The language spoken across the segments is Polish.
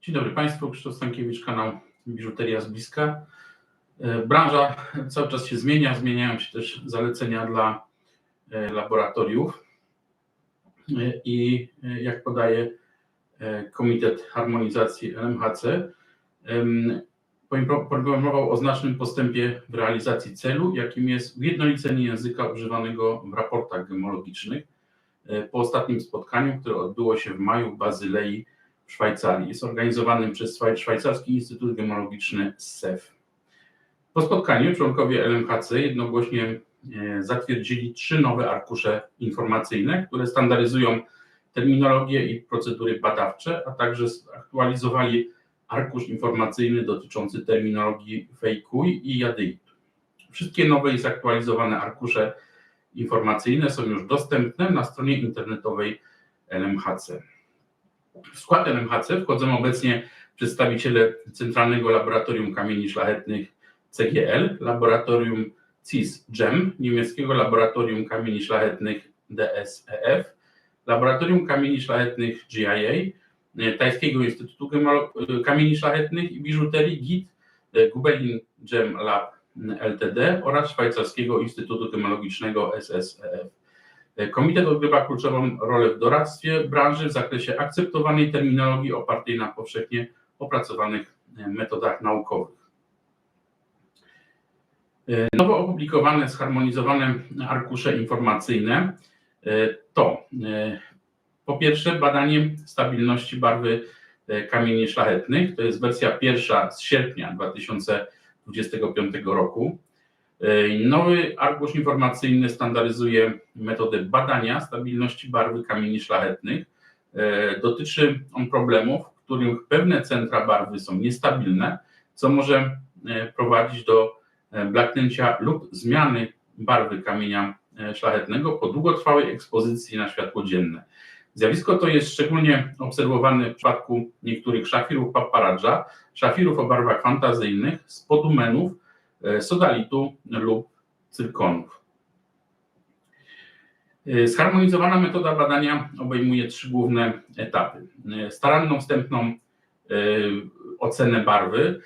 Dzień dobry Państwu, Krzysztof Stankiewicz, kanał Biżuteria z bliska. E, Branża cały czas się zmienia, zmieniają się też zalecenia dla e, laboratoriów E, i jak podaje Komitet Harmonizacji LMHC, poinformował o znacznym postępie w realizacji celu, jakim jest ujednolicenie języka używanego w raportach gemologicznych e, po ostatnim spotkaniu, które odbyło się w maju w Bazylei w Szwajcarii. Jest organizowanym przez Szwaj- Szwajcarski Instytut Gemologiczny SEF. Po spotkaniu członkowie LMHC jednogłośnie e, zatwierdzili trzy nowe arkusze informacyjne, które standaryzują terminologię i procedury badawcze, a także zaktualizowali arkusz informacyjny dotyczący terminologii fejkuj i jadeitu. Wszystkie nowe i zaktualizowane arkusze informacyjne są już dostępne na stronie internetowej LMHC. W skład LMHC wchodzą obecnie przedstawiciele Centralnego Laboratorium Kamieni Szlachetnych CGL, Laboratorium CIS-GEM, niemieckiego Laboratorium Kamieni Szlachetnych DSEF, Laboratorium Kamieni Szlachetnych GIA, Tajskiego Instytutu Kamieni Szlachetnych i Biżuterii GIT, e, Gubelin Gem Lab LTD oraz Szwajcarskiego Instytutu Gemologicznego SSEF. E, Komitet odgrywa kluczową rolę w doradztwie branży w zakresie akceptowanej terminologii opartej na powszechnie opracowanych e, metodach naukowych. Nowo opublikowane, zharmonizowane arkusze informacyjne to po pierwsze badanie stabilności barwy e, kamieni szlachetnych, to jest wersja pierwsza z sierpnia 2025 roku. E, Nowy arkusz informacyjny standaryzuje metodę badania stabilności barwy kamieni szlachetnych. E, Dotyczy on problemów, w których pewne centra barwy są niestabilne, co może prowadzić do blaknięcia lub zmiany barwy kamienia szlachetnego po długotrwałej ekspozycji na światło dzienne. Zjawisko to jest szczególnie obserwowane w przypadku niektórych szafirów paparadża, szafirów o barwach fantazyjnych, spodumenów, e, sodalitu lub cyrkonów. E, Zharmonizowana metoda badania obejmuje trzy główne etapy. E, Staranną wstępną ocenę barwy,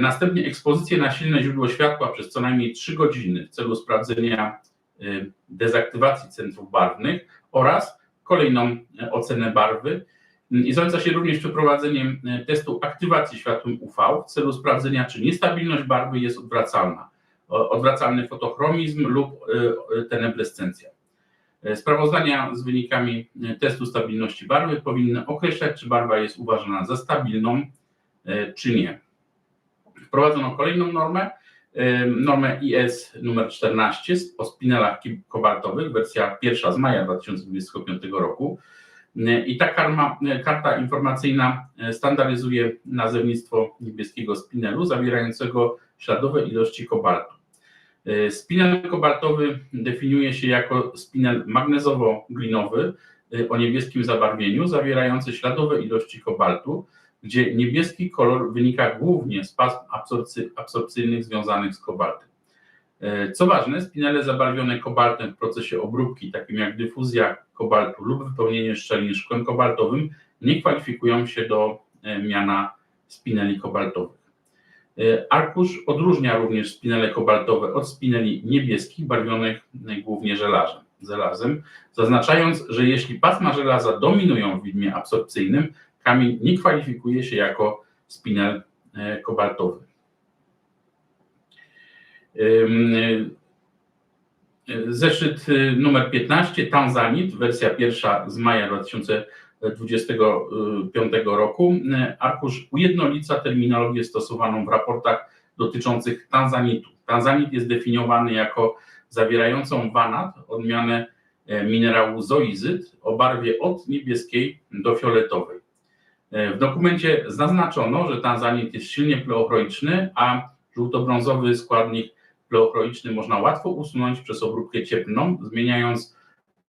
następnie ekspozycję na silne źródło światła przez co najmniej 3 godziny w celu sprawdzenia dezaktywacji centrów barwnych oraz kolejną e, ocenę barwy i zaleca się również przeprowadzeniem e, testu aktywacji światłem UV w celu sprawdzenia, czy niestabilność barwy jest odwracalna, odwracalny fotochromizm lub e, teneblescencja. Sprawozdania z wynikami testu stabilności barwy powinny określać, czy barwa jest uważana za stabilną, czy nie. Wprowadzono kolejną normę, normę IS numer 14 o spinelach kobaltowych, wersja pierwsza z maja 2025 roku. E, I ta karma, e, karta informacyjna e, standaryzuje nazewnictwo niebieskiego spinelu zawierającego śladowe ilości kobaltu. Spinel kobaltowy definiuje się jako spinel magnezowo-glinowy o niebieskim zabarwieniu, zawierający śladowe ilości kobaltu, gdzie niebieski kolor wynika głównie z pasm absorpcy, absorpcyjnych związanych z kobaltem. E, Co ważne, spinele zabarwione kobaltem w procesie obróbki, takim jak dyfuzja kobaltu lub wypełnienie szczelin szkłem kobaltowym, nie kwalifikują się do e, miana spineli kobaltowych. E, Arkusz odróżnia również spinele kobaltowe od spineli niebieskich, barwionych głównie żelazem, zaznaczając, że jeśli pasma żelaza dominują w widmie absorpcyjnym, kamień nie kwalifikuje się jako spinel e, kobaltowy. E, Zeszyt y, numer 15, Tanzanit, wersja pierwsza z maja 2025 roku. Arkusz ujednolica terminologię stosowaną w raportach dotyczących tanzanitu. Tanzanit jest definiowany jako zawierającą wanat, odmianę e, minerału zoizyt o barwie od niebieskiej do fioletowej. E, W dokumencie zaznaczono, że tanzanit jest silnie pleochroiczny, a żółto-brązowy składnik pleochroiczny można łatwo usunąć przez obróbkę cieplną, zmieniając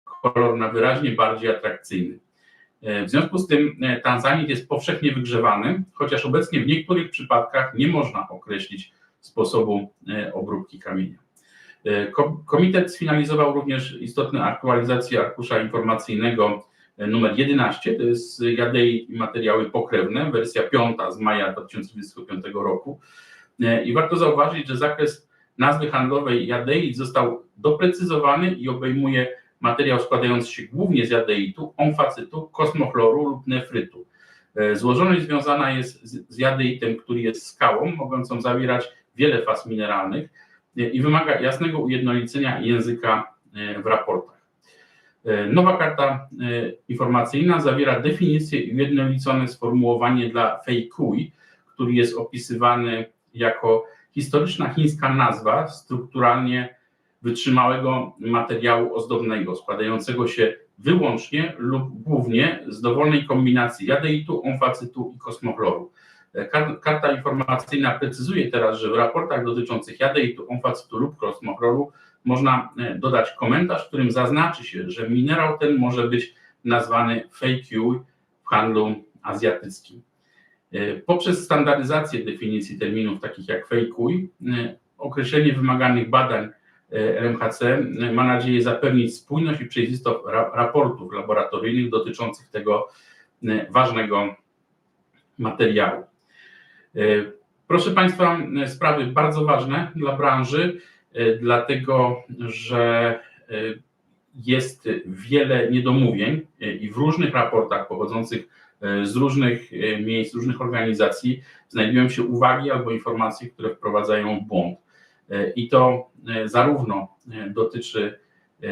kolor na wyraźnie bardziej atrakcyjny. E, W związku z tym e, tanzanit jest powszechnie wygrzewany, chociaż obecnie w niektórych przypadkach nie można określić sposobu obróbki kamienia. Komitet sfinalizował również istotne aktualizacje arkusza informacyjnego numer 11, to jest JADEI i materiały pokrewne, wersja piąta z maja 2025 roku. I warto zauważyć, że zakres nazwy handlowej JADEI został doprecyzowany i obejmuje materiał składający się głównie z jadeitu, omfacytu, kosmochloru lub nefrytu. Złożoność związana jest z jadeitem, który jest skałą, mogącą zawierać wiele faz mineralnych i wymaga jasnego ujednolicenia języka w raportach. Nowa karta informacyjna zawiera definicję i ujednolicone sformułowanie dla Feikui, który jest opisywany jako historyczna chińska nazwa strukturalnie wytrzymałego materiału ozdobnego, składającego się wyłącznie lub głównie z dowolnej kombinacji jadeitu, omfacytu i kosmochloru. Karta informacyjna precyzuje teraz, że w raportach dotyczących jadeitu, omfacytu lub kosmochloru można dodać komentarz, w którym zaznaczy się, że minerał ten może być nazwany fake w handlu azjatyckim. Poprzez standaryzację definicji terminów takich jak fejkuj, określenie wymaganych badań LMHC ma nadzieję zapewnić spójność i przejrzystość raportów laboratoryjnych dotyczących tego ważnego materiału. Proszę Państwa, sprawy bardzo ważne dla branży, dlatego że jest wiele niedomówień i w różnych raportach pochodzących z różnych miejsc, różnych organizacji znajdują się uwagi albo informacje, które wprowadzają w błąd. I to zarówno dotyczy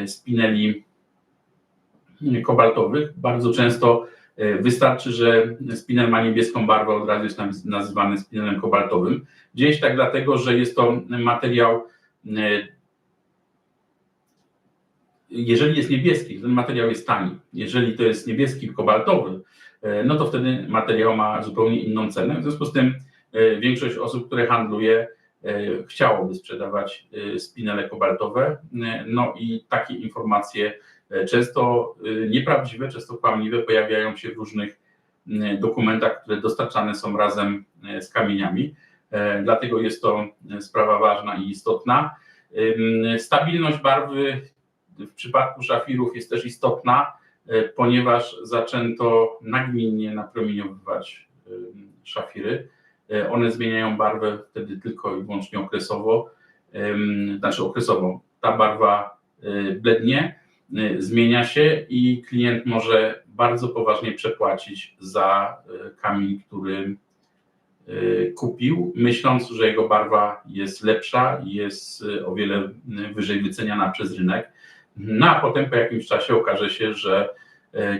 spineli kobaltowych. Bardzo często wystarczy, że spinel ma niebieską barwę, od razu jest nazywany spinelem kobaltowym. Dzieje się tak dlatego, że jest to materiał, jeżeli jest niebieski, ten materiał jest tani. Jeżeli to jest niebieski kobaltowy, no to wtedy materiał ma zupełnie inną cenę. W związku z tym większość osób, które handluje, chciałoby sprzedawać spinele kobaltowe. No i takie informacje, często nieprawdziwe, często kłamliwe, pojawiają się w różnych dokumentach, które dostarczane są razem z kamieniami. Dlatego jest to sprawa ważna i istotna. Stabilność barwy w przypadku szafirów jest też istotna, ponieważ zaczęto nagminnie napromieniowywać szafiry. One zmieniają barwę wtedy tylko i wyłącznie okresowo, znaczy okresowo. Ta barwa blednie, zmienia się i klient może bardzo poważnie przepłacić za kamień, który kupił, myśląc, że jego barwa jest lepsza i jest o wiele wyżej wyceniana przez rynek. No a potem po jakimś czasie okaże się, że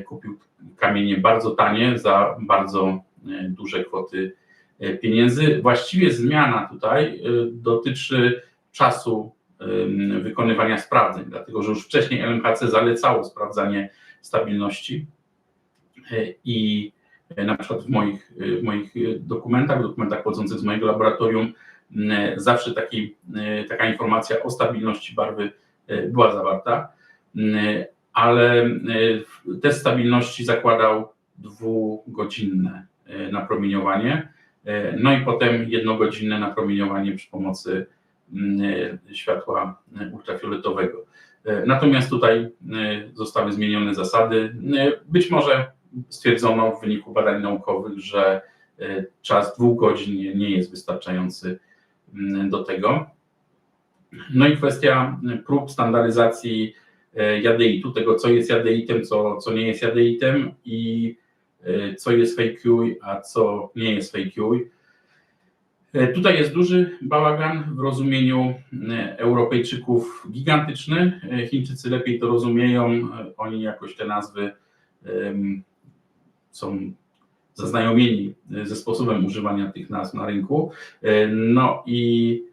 kupił kamienie bardzo tanie za bardzo duże kwoty pieniędzy. Właściwie zmiana tutaj dotyczy czasu wykonywania sprawdzeń, dlatego że już wcześniej LMHC zalecało sprawdzanie stabilności i na przykład w moich, w moich dokumentach, dokumentach pochodzących z mojego laboratorium zawsze taki, taka informacja o stabilności barwy była zawarta, ale test stabilności zakładał dwugodzinne napromieniowanie, no i potem jednogodzinne napromieniowanie przy pomocy światła ultrafioletowego. Natomiast tutaj zostały zmienione zasady. Być może stwierdzono w wyniku badań naukowych, że czas dwóch godzin nie jest wystarczający do tego. No i kwestia prób standaryzacji jadeitu, tego co jest jadeitem, co, co nie jest jadeitem i co jest fake a co nie jest fake Tutaj jest duży bałagan w rozumieniu Europejczyków gigantyczny. Chińczycy lepiej to rozumieją, oni jakoś te nazwy są zaznajomieni ze sposobem używania tych nazw na rynku. No i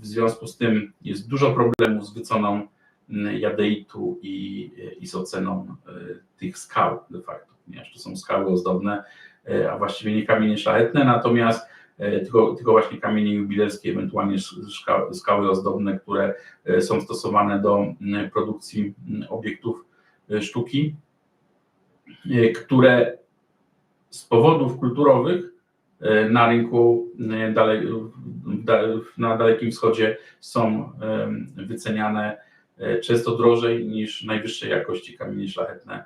w związku z tym jest dużo problemów z wyceną jadeitu i, i z oceną tych skał de facto, ponieważ to są skały ozdobne, a właściwie nie kamienie szlachetne, natomiast tylko, tylko właśnie kamienie jubilerskie, ewentualnie skały ozdobne, które są stosowane do produkcji obiektów sztuki, które z powodów kulturowych na rynku da- na Dalekim Wschodzie są wyceniane często drożej niż najwyższej jakości kamienie szlachetne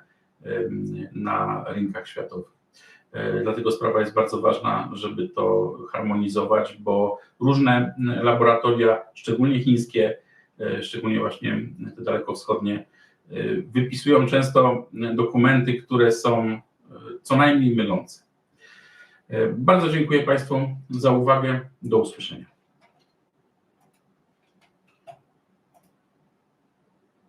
na rynkach światowych. Dlatego sprawa jest bardzo ważna, żeby to harmonizować, bo różne laboratoria, szczególnie chińskie, szczególnie właśnie te dalekowschodnie, wypisują często m, dokumenty, które są e, co najmniej mylące. Bardzo dziękuję Państwu za uwagę. Do usłyszenia.